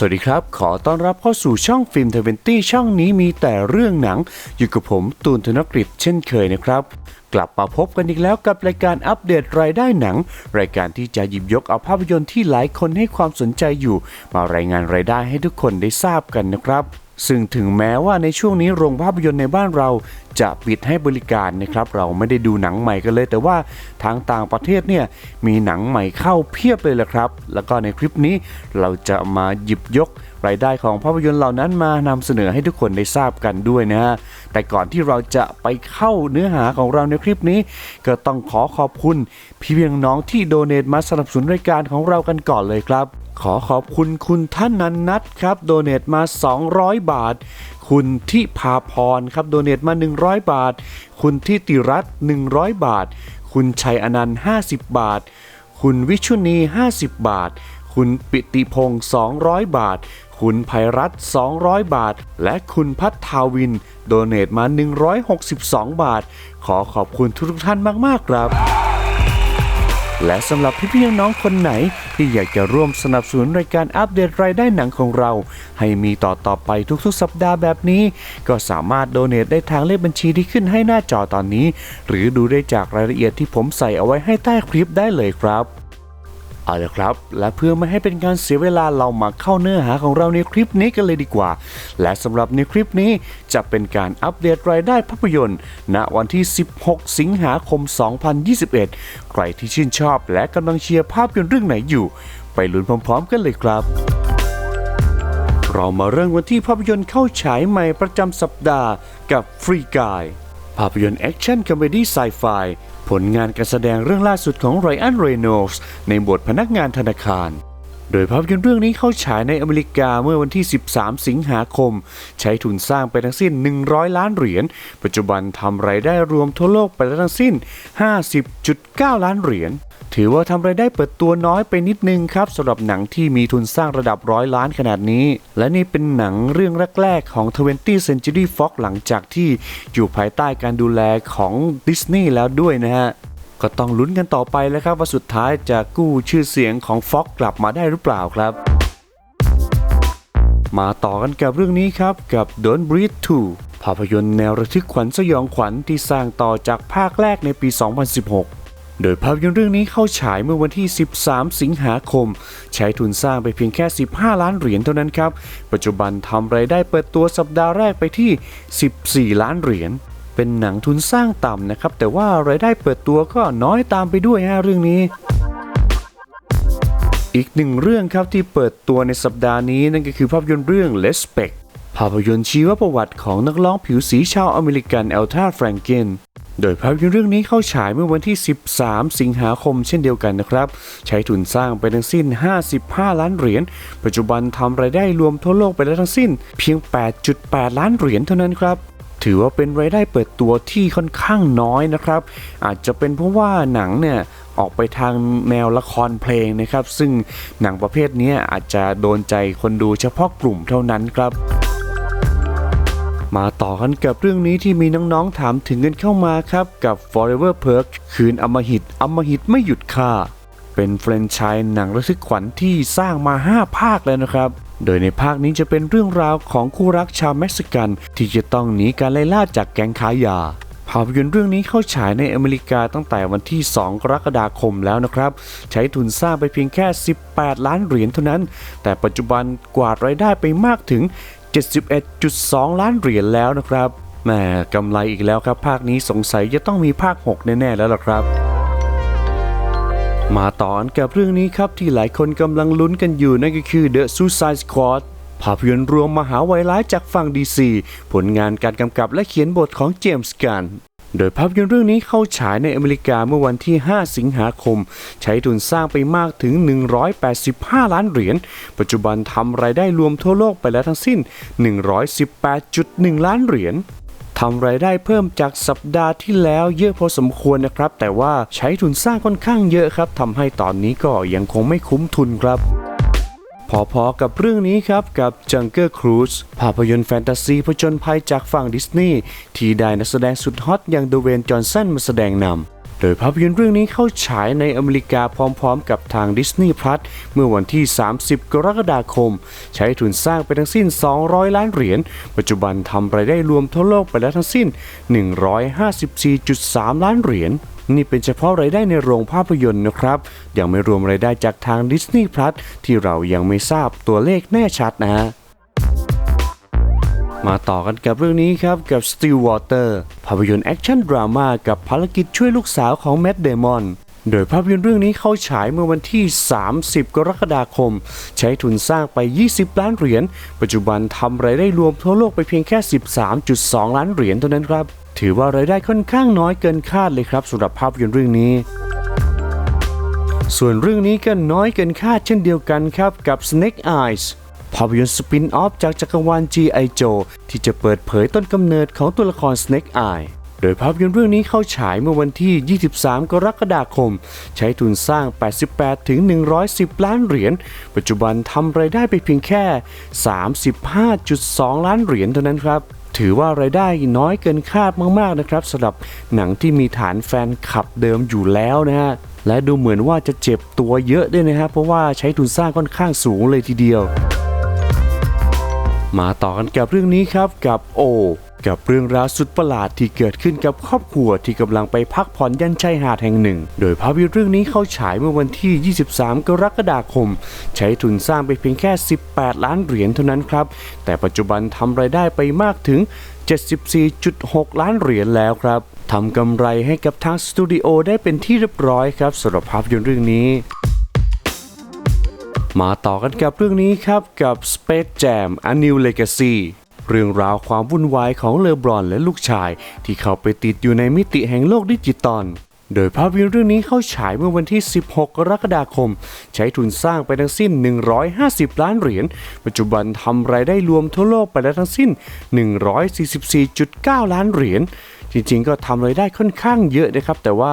สวัสดีครับ ขอต้อนรับเข้าสู่ช่องฟิล์มเทเวนตี้ช่องนี้มีแต่เรื่องหนัง อยู่กับผมตูนธนกฤษเช่นเคยนะครับ กลับมาพบกันอีกแล้วกับรายการอัปเดตรายได้หนัง รายการที่จะหยิบยกเอาภาพยนตร์ที่หลายคนให้ความสนใจอยู่ มารายงานรายได้ให้ทุกคนได้ทราบกันนะครับ ซึ่งถึงแม้ว่าในช่วงนี้โรงภาพยนตร์ในบ้านเราจะปิดให้บริการนะครับ เราไม่ได้ดูหนังใหม่กันเลย แต่ว่าทางต่างประเทศเนี่ยมีหนังใหม่เข้าเพียบเลยละครับ แล้วก็ในคลิปนี้เราจะมาหยิบยก รายได้ของภาพยนตร์เหล่านั้นมานำเสนอให้ทุกคนได้ทราบกันด้วยนะฮะแต่ก่อนที่เราจะไปเข้าเนื้อหาของเราในคลิปนี้ ก็ต้องขอขอบคุณ พี่เพียงน้องที่โดเนทมาสนับสนุนรายการของเรากันก่อนเลยครับ ขอขอบคุณคุณท่านนันนัทครับโดเนทมา 200 บาท คุณทิพาพรครับโดเนทมา 100 บาท คุณทิติรัตน์100 บาท คุณชัยอนันต์50 บาท คุณวิชุนี 50 บาท คุณปิติพงศ์200 บาท คุณภัยรัต200 บาท และคุณพัฒทาวิน โดเนทมา 162 บาท ขอขอบคุณทุกท่านมากๆครับ และสำหรับพี่ๆน้องๆคนไหนที่อยากจะร่วมสนับสนุนรายการอัปเดตรายได้หนังของเรา ให้มีต่อต่อไปทุกๆ สัปดาห์แบบนี้ ก็สามารถโดเนทได้ทางเลขบัญชีที่ขึ้นให้หน้าจอตอนนี้ หรือดูได้จากรายละเอียดที่ผมใส่เอาไว้ให้ใต้คลิปได้เลยครับ เอาละครับ และเพื่อไม่ให้เป็นการเสียเวลาเรามาเข้าเนื้อหาของเราในคลิปนี้กันเลยดีกว่า และสำหรับในคลิปนี้จะเป็นการอัปเดตรายได้ภาพยนตร์ ณวันที่ 16 สิงหาคม 2021 ใครที่ชื่นชอบและกำลังเชียร์ภาพยนตร์เรื่องไหนอยู่ ไปลุ้นพร้อม ๆ กันเลยครับเรามาเริ่มกันที่ภาพยนตร์เข้าฉายใหม่ประจำสัปดาห์กับฟรีกาย ภาพยนตร์แอคชั่นคอมเมดี้ไซไฟผลงานการแสดงเรื่องล่าสุดของไรอันเรโนลส์ในบทพนักงานธนาคาร โดยภาพยนตร์เรื่องนี้เข้าฉายในอเมริกาเมื่อวันที่ 13 สิงหาคม ใช้ทุนสร้างไปทั้งสิ้น 100 ล้านเหรียญ ปัจจุบันทำรายได้รวมทั่วโลกไปแล้วทั้งสิ้น 50.9 ล้านเหรียญ ถือว่าทำรายได้เปิดตัวน้อยไปนิดนึงครับสำหรับหนังที่มีทุนสร้างระดับร้อยล้านขนาดนี้ และนี่เป็นหนังเรื่องแรกๆของ 20 Century Fox หลังจากที่อยู่ภายใต้การดูแลของดิสนีย์แล้วด้วยนะฮะ ก็ต้องลุ้นกันต่อไปแล้วครับว่าสุดท้ายจะกู้ชื่อเสียงของฟ็อกกลับมาได้หรือเปล่าครับ มาต่อกันกับเรื่องนี้ครับกับ Don't Breathe 2 ภาพยนตร์แนวระทึกขวัญสยองขวัญที่สร้างต่อจากภาคแรกในปี 2016 โดยภาพยนตร์เรื่องนี้เข้าฉายเมื่อวันที่ 13 สิงหาคม ใช้ทุนสร้างไปเพียงแค่ 15 ล้านเหรียญเท่านั้นครับ ปัจจุบันทำรายได้เปิดตัวสัปดาห์แรกไปที่ 14 ล้านเหรียญ เป็นหนังทุนสร้างต่ำนะครับ แต่ว่ารายได้เปิดตัวก็น้อยตามไปด้วยฮะเรื่องนี้ อีกหนึ่งเรื่องครับที่เปิดตัวในสัปดาห์นี้นั่นก็คือภาพยนตร์เรื่อง Respect ภาพยนตร์ชีวประวัติของนักร้องผิวสีชาวอเมริกันเอลทาแฟรงเกนโดยภาพยนตร์เรื่องนี้เข้าฉายเมื่อวันที่ 13 สิงหาคมเช่นเดียวกันนะครับ ใช้ทุนสร้างไปทั้งสิ้น 55 ล้านเหรียญ ปัจจุบันทำรายได้รวมทั่วโลกไปแล้วทั้งสิ้น เพียง 8.8 ล้านเหรียญเท่านั้นครับ ถือว่าเป็นรายได้เปิดตัวที่ค่อนข้างน้อยนะครับ อาจจะเป็นเพราะว่าหนังเนี่ยออกไปทางแนวละครเพลงนะครับ ซึ่งหนังประเภทนี้อาจจะโดนใจคนดูเฉพาะกลุ่มเท่านั้นครับมาต่อกันกับเรื่องนี้ที่มีน้องๆถามถึงกันเข้ามาครับ กับ Forever Perk คืนอมหิตอมหิตไม่หยุดค่าเป็นแฟรนไชส์หนังระทึกขวัญที่สร้างมา 5 ภาคแล้วนะครับ โดยในภาคนี้จะเป็นเรื่องราวของคู่รักชาวเม็กซิกัน ที่จะต้องหนีการไล่ล่าจากแก๊งค้ายาภาพยนตร์เรื่องนี้เข้าฉายในอเมริกาตั้งแต่วันที่ 2 กรกฎาคมแล้วนะครับ ใช้ทุนสร้างไปเพียงแค่ 18 ล้านเหรียญเท่านั้น แต่ปัจจุบันกวาดรายได้ไปมากถึง 71.2 ล้านเหรียญแล้วนะครับแหมกำไรอีกแล้วครับ ภาคนี้สงสัยจะต้องมีภาค 6 แน่ ๆ แล้วล่ะครับ มาต่อกันกับเรื่องนี้ครับที่หลายคนกำลังลุ้นกันอยู่นั่นก็คือ The Suicide Squad ภาพยนตร์รวมมหาไวร้ายจากฝั่งดีซีผลงานการกำกับและเขียนบทของเจมส์กันโดยภาพยนตร์เรื่องนี้เข้าฉายในอเมริกาเมื่อวันที่ 5 สิงหาคม ใช้ทุนสร้างไปมากถึง 185 ล้านเหรียญ ปัจจุบันทำรายได้รวมทั่วโลกไปแล้วทั้งสิ้น 118.1 ล้านเหรียญ ทำรายได้เพิ่มจากสัปดาห์ที่แล้วเยอะพอสมควรนะครับ แต่ว่าใช้ทุนสร้างค่อนข้างเยอะครับทำให้ตอนนี้ก็ยังคงไม่คุ้มทุนครับพอๆกับเรื่องนี้ครับกับ Jungle Cruise ภาพยนตร์แฟนตาซีผจญภัยจากฝั่งดิสนีย์ที่ได้นักแสดงสุดฮอตอย่างเดเวนจอห์นสันมาแสดงนำ โดยภาพยนตร์เรื่องนี้เข้าฉายในอเมริกาพร้อมๆ กับทาง Disney Plus เมื่อวันที่ 30 กรกฎาคม ใช้ทุนสร้างไปทั้งสิ้น 200 ล้านเหรียญ ปัจจุบันทำรายได้รวมทั่วโลกไปแล้วทั้งสิ้น 154.3 ล้านเหรียญนี่เป็นเฉพาะรายได้ในโรงภาพยนตร์นะครับ ยังไม่รวมรายได้จากทาง Disney Plus ที่เรายังไม่ทราบตัวเลขแน่ชัดนะฮะ มาต่อกันกับเรื่องนี้ครับกับ Stillwater ภาพยนตร์แอคชั่นดราม่ากับภารกิจช่วยลูกสาวของแมดเดมอนโดยภาพยนตร์เรื่องนี้เข้าฉายเมื่อวันที่ 30 กรกฎาคม ใช้ทุนสร้างไป 20 ล้านเหรียญ ปัจจุบันทำรายได้รวมทั่วโลกไปเพียงแค่ 13.2 ล้านเหรียญเท่านั้นครับ ถือว่ารายได้ค่อนข้างน้อยเกินคาดเลยครับสำหรับภาพยนตร์เรื่องนี้ ส่วนเรื่องนี้ก็น้อยเกินคาดเช่นเดียวกันครับกับ Snake Eyes ภาพยนตร์สปินออฟจากจักรวาล G.I. Joe ที่จะเปิดเผยต้นกำเนิดของตัวละคร Snake Eye โดยภาพยนตร์เรื่องนี้เข้าฉายเมื่อวันที่ 23 กรกฎาคม ใช้ทุนสร้าง 88 ถึง 110 ล้านเหรียญ ปัจจุบันทำรายได้ไปเพียงแค่ 35.2 ล้านเหรียญเท่านั้นครับ ถือว่ารายได้น้อยเกินคาดมากๆนะครับสำหรับหนังที่มีฐานแฟนคลับเดิมอยู่แล้วนะฮะ และดูเหมือนว่าจะเจ็บตัวเยอะด้วยนะครับเพราะว่าใช้ทุนสร้างค่อนข้างสูงเลยทีเดียว มาต่อกันกับเรื่องนี้ครับกับโอ กับเรื่องราวสุดประหลาดที่เกิดขึ้นกับครอบครัวที่กำลังไปพักผ่อนยันชายหาดแห่งหนึ่ง โดยภาพยนตร์เรื่องนี้เข้าฉายเมื่อวันที่ 23 กรกฎาคม ใช้ทุนสร้างไปเพียงแค่ 18 ล้านเหรียญเท่านั้นครับ แต่ปัจจุบันทำรายได้ไปมากถึง 74.6 ล้านเหรียญแล้วครับทำกำไรให้กับทางสตูดิโอได้เป็นที่เรียบร้อยครับสำหรับภาพยนตร์เรื่องนี้ มาต่อกันกับเรื่องนี้ครับกับ Space Jam A New Legacy เรื่องราวความวุ่นวายของเลบรอนและลูกชาย ที่เข้าไปติดอยู่ในมิติแห่งโลกดิจิตอลโดยภาพยนตร์เรื่องนี้เข้าฉายเมื่อวันที่ 16 กรกฎาคม ใช้ทุนสร้างไปทั้งสิ้น 150 ล้านเหรียญ ปัจจุบันทำรายได้รวมทั่วโลกไปแล้วทั้งสิ้น 144.9 ล้านเหรียญ จริงๆ ก็ทำรายได้ค่อนข้างเยอะนะครับ แต่ว่า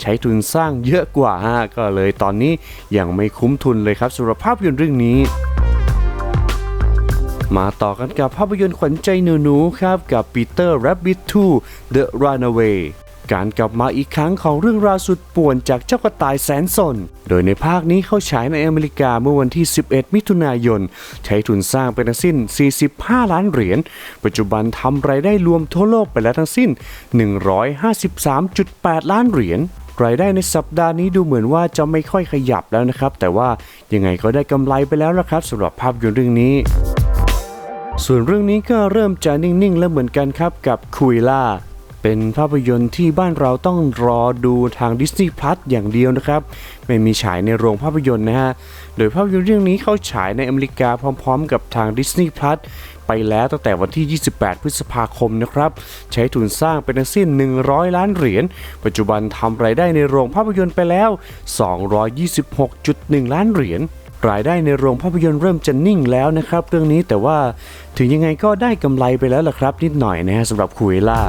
ใช้ทุนสร้างเยอะกว่าฮะก็เลยตอนนี้ยังไม่คุ้มทุนเลยครับสำหรับภาพยนตร์เรื่องนี้มาต่อกันกับภาพยนตร์ขวัญใจหนูๆครับกับ Peter Rabbit 2 The Runaway การกลับมาอีกครั้งของเรื่องราวสุดป่วนจากเจ้ากระต่ายแสนสน โดยในภาคนี้เข้าฉายในอเมริกาเมื่อวันที่ 11 มิถุนายน ใช้ทุนสร้างไปทั้งสิ้น 45 ล้านเหรียญ ปัจจุบันทำรายได้รวมทั่วโลกไปแล้วทั้งสิ้น 153.8 ล้านเหรียญรายได้ในสัปดาห์นี้ดูเหมือนว่าจะไม่ค่อยขยับแล้วนะครับ แต่ว่ายังไงก็ได้กำไรไปแล้วละครับสำหรับภาพยนตร์เรื่องนี้ ส่วนเรื่องนี้ก็เริ่มจะนิ่งๆ แล้วเหมือนกันครับกับคุยล่า เป็นภาพยนตร์ที่บ้านเราต้องรอดูทาง Disney Plus อย่างเดียวนะครับ ไม่มีฉายในโรงภาพยนตร์นะฮะ โดยภาพยนตร์เรื่องนี้เข้าฉายในอเมริกาพร้อมๆ กับทาง Disney Plus ไปแล้วตั้งแต่วันที่ 28 พฤษภาคมนะครับ ใช้ทุนสร้างเป็นทั้งสิ้น 100 ล้านเหรียญ ปัจจุบันทำรายได้ในโรงภาพยนตร์ไปแล้ว 226.1 ล้านเหรียญรายได้ในโรงภาพยนตร์เริ่มจะนิ่งแล้วนะครับ เรื่องนี้แต่ว่าถึงยังไงก็ได้กำไรไปแล้วล่ะครับ นิดหน่อยนะฮะสำหรับคุยล่า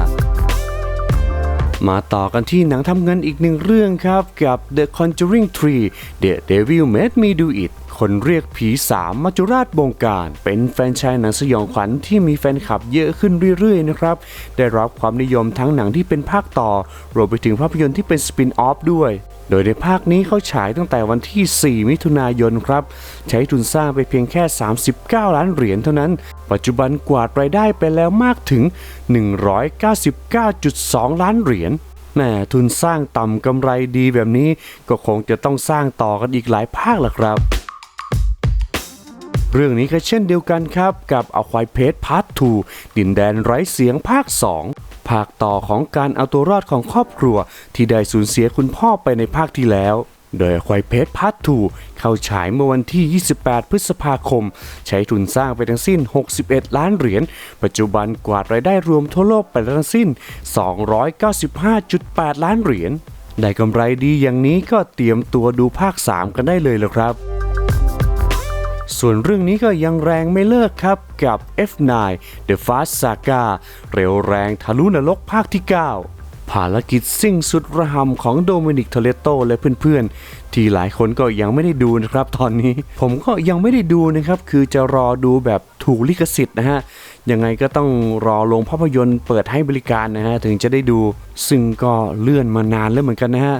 มาต่อกันที่หนังทำเงินอีกหนึ่งเรื่องครับ กับ The Conjuring 3 The Devil Made Me Do It คนเรียกผีสามมัจจุราชบงการ เป็นแฟนชายหนังสยองขวัญที่มีแฟนคลับเยอะขึ้นเรื่อยๆนะครับ ได้รับความนิยมทั้งหนังที่เป็นภาคต่อ รวมไปถึงภาพยนตร์ที่เป็นสปินออฟด้วย โดยในภาคนี้เขาฉายตั้งแต่วันที่ 4 มิถุนายนครับ ใช้ทุนสร้างไปเพียงแค่ 39 ล้านเหรียญเท่านั้น ปัจจุบันกวาดรายได้ไปแล้วมากถึง 199.2 ล้านเหรียญแหม่ทุนสร้างต่ำกำไรดีแบบนี้ ก็คงจะต้องสร้างต่อกันอีกหลายภาคละครับเรื่องนี้ก็เช่นเดียวกันครับ กับอควายเพจพาร์ท 2 ดินแดนไร้เสียงภาค 2 ภาคต่อของการเอาตัวรอดของครอบครัว ที่ได้สูญเสียคุณพ่อไปในภาคที่แล้ว โดยควายเพจพาร์ท2เข้าฉายเมื่อวันที่ 28 พฤษภาคม ใช้ทุนสร้างไปทั้งสิ้น 61 ล้านเหรียญ ปัจจุบันกวาดรายได้รวมทั่วโลกไปแล้วทั้งสิ้น 295.8 ล้านเหรียญ ได้กำไรดีอย่างนี้ก็เตรียมตัวดูภาค 3 กันได้เลยและครับ ส่วนเรื่องนี้ก็ยังแรงไม่เลิกครับกับ F9 The Fast Saga เร็วแรงทะลุนรกภาคที่ 9 ภารกิจซิ่งสุดระหำของโดมินิกทเลโตและเพื่อนๆ ที่หลายคนก็ยังไม่ได้ดูนะครับตอนนี้ ผมก็ยังไม่ได้ดูนะครับ คือจะรอดูแบบถูกลิขสิทธิ์นะฮะยังไงก็ต้องรอโรงภาพยนตร์เปิดให้บริการนะฮะถึงจะได้ดู ซึ่งก็เลื่อนมานานแล้วเหมือนกันนะฮะ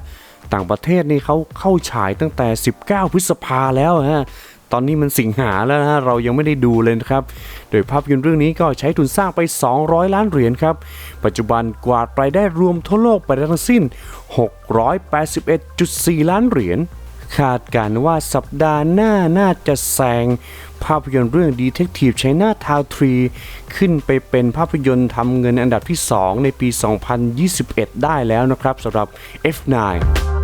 ต่างประเทศนี่เขาเข้าฉายตั้งแต่ 19 พฤษภาแล้วฮะ ตอนนี้มันสิงหาแล้วนะเรายังไม่ได้ดูเลยนะครับ โดยภาพยนตร์เรื่องนี้ก็ใช้ทุนสร้างไป 200 ล้านเหรียญครับ ปัจจุบันกวาดรายได้รวมทั่วโลกไปทั้งสิ้น 681.4 ล้านเหรียญคาดการณ์ว่าสัปดาห์หน้าน่าจะแซงภาพยนตร์เรื่อง Detective China Town 3 ขึ้นไปเป็นภาพยนตร์ทำเงินอันดับที่ 2 ในปี 2021 ได้แล้วนะครับสำหรับ F9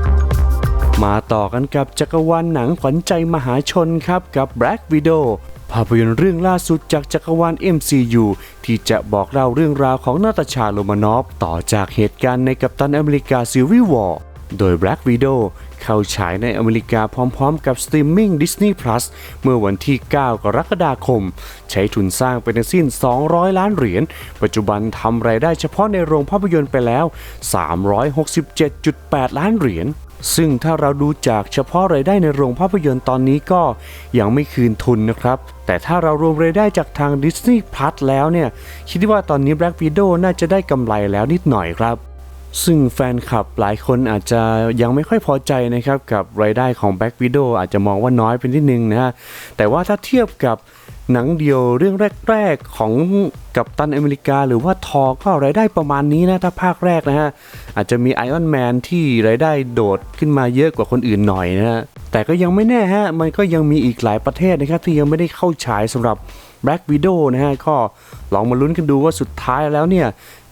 มาต่อกันกับจักรวาลหนังขวัญใจมหาชนครับกับ Black Widow ภาพยนตร์เรื่องล่าสุดจากจักรวาล MCU ที่จะบอกเล่าเรื่องราวของนาตาชาโรมานอฟต่อจากเหตุการณ์ในกัปตันอเมริกา Civil War โดย Black Widow เข้าฉายในอเมริกาพร้อมๆกับสตรีมมิ่ง Disney Plus เมื่อวันที่ 9 กรกฎาคม ใช้ทุนสร้างไปทั้งสิ้น 200 ล้านเหรียญ ปัจจุบันทำรายได้เฉพาะในโรงภาพยนตร์ไปแล้ว 367.8 ล้านเหรียญ ซึ่งถ้าเราดูจากเฉพาะรายได้ในโรงภาพยนตร์ตอนนี้ก็ยังไม่คืนทุนนะครับ แต่ถ้าเรารวมรายได้จากทาง Disney Plus แล้วเนี่ย คิดว่าตอนนี้ Black Widow น่าจะได้กำไรแล้วนิดหน่อยครับ ซึ่งแฟนคลับหลายคนอาจจะยังไม่ค่อยพอใจนะครับ กับรายได้ของ Black Widow อาจจะมองว่าน้อยไปนิดนึงนะฮะแต่ว่าถ้าเทียบกับ หนังเดียวเรื่องแรก ๆ ของกัปตันอเมริกา หรือว่าทอก็รายได้ประมาณนี้นะ ถ้าภาคแรกนะฮะ อาจจะมีไอออนแมนที่รายได้โดดขึ้นมาเยอะกว่าคนอื่นหน่อยนะฮะ แต่ก็ยังไม่แน่ฮะ มันก็ยังมีอีกหลายประเทศนะครับ ที่ยังไม่ได้เข้าฉายสำหรับ Black Widow นะฮะ ก็ลองมาลุ้นกันดูว่าสุดท้ายแล้วเนี่ย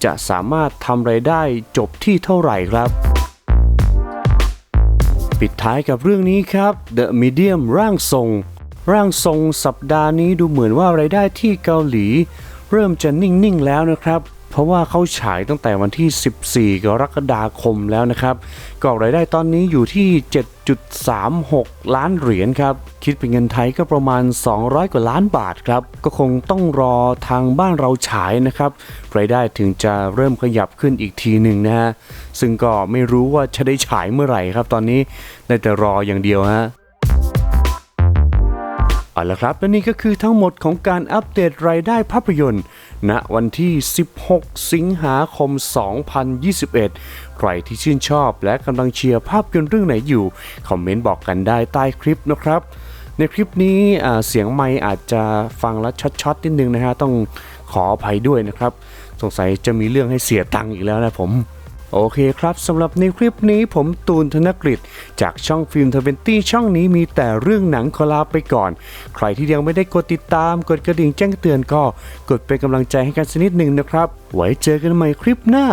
จะสามารถทำรายได้จบที่เท่าไหร่ครับปิดท้ายกับเรื่องนี้ครับ The Medium ร่างทรง ร่างทรงสัปดาห์นี้ดูเหมือนว่ารายได้ที่เกาหลี เริ่มจะนิ่งๆแล้วนะครับ เพราะว่าเขาฉายตั้งแต่วันที่ 14 กรกฎาคมแล้วนะครับก็รายได้ตอนนี้อยู่ที่ 7.36 ล้านเหรียญครับ คิดเป็นเงินไทยก็ประมาณ 200 กว่าล้านบาทครับ ก็คงต้องรอทางบ้านเราฉายนะครับรายได้ถึงจะเริ่มขยับขึ้นอีกทีหนึ่งนะฮะซึ่งก็ไม่รู้ว่าจะได้ฉายเมื่อไหร่ครับตอนนี้ได้แต่รออย่างเดียวฮะ เอาละครับ และนี่ก็คือทั้งหมดของการอัปเดตรายได้ภาพยนตร์ ณวันที่ 16 สิงหาคม 2021 ใครที่ชื่นชอบและกำลังเชียร์ภาพยนตร์เรื่องไหนอยู่ คอมเมนต์บอกกันได้ใต้คลิปนะครับในคลิปนี้เสียงไมค์อาจจะฟังแล้วช็อตๆนิดนึงนะฮะต้องขออภัยด้วยนะครับ สงสัยจะมีเรื่องให้เสียตังค์อีกแล้วนะผม โอเคครับสำหรับในคลิปนี้ผมตูนธนกฤษจากช่องฟิล์มทเวนตี้ช่องนี้มีแต่เรื่องหนังขอลาไปก่อน ใครที่ยังไม่ได้กดติดตาม กดกระดิ่งแจ้งเตือนก็ กดเป็นกำลังใจให้กันสักนิดหนึ่งนะครับ ไว้เจอกันใหม่คลิปหน้า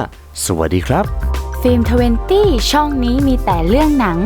สวัสดีครับ ฟิล์มทเวนตี้ช่องนี้มีแต่เรื่องหนัง